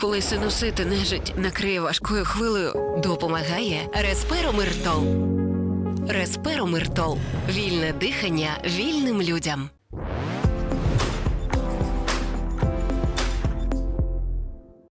Коли синусити нежить накриє важкою хвилею, Допомагає Респиромиртол. Респиромиртол. Вільне дихання вільним людям.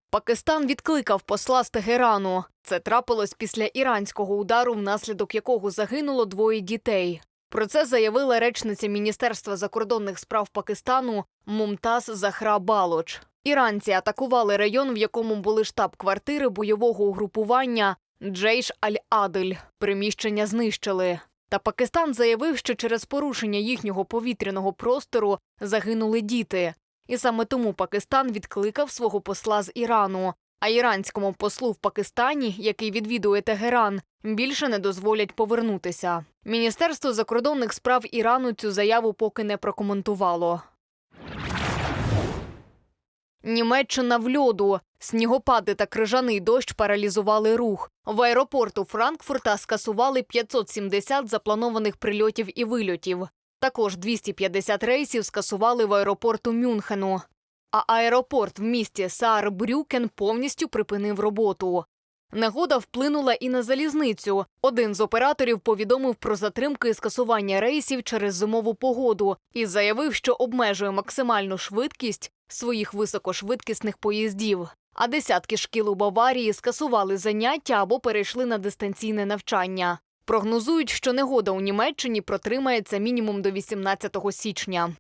Пакистан відкликав посла з Тегерану. Це трапилось після іранського удару, внаслідок якого загинуло двоє дітей. Про це заявила речниця Міністерства закордонних справ Пакистану Мумтаз Захра Балоч. Іранці атакували район, в якому були штаб-квартири бойового угрупування Джейш Аль-Адель. Приміщення знищили. Та Пакистан заявив, що через порушення їхнього повітряного простору загинули діти. І саме тому Пакистан відкликав свого посла з Ірану. А іранському послу в Пакистані, який відвідує Тегеран, більше не дозволять повернутися. Міністерство закордонних справ Ірану цю заяву поки не прокоментувало. Німеччина в льоду. Снігопади та крижаний дощ паралізували рух. В аеропорту Франкфурта скасували 570 запланованих прильотів і вильотів. Також 250 рейсів скасували в аеропорту Мюнхену. А аеропорт в місті Саарбрюкен повністю припинив роботу. Негода вплинула і на залізницю. Один з операторів повідомив про затримки і скасування рейсів через зимову погоду і заявив, що обмежує максимальну швидкість своїх високошвидкісних поїздів. А десятки шкіл у Баварії скасували заняття або перейшли на дистанційне навчання. Прогнозують, що негода у Німеччині протримається мінімум до 18 січня.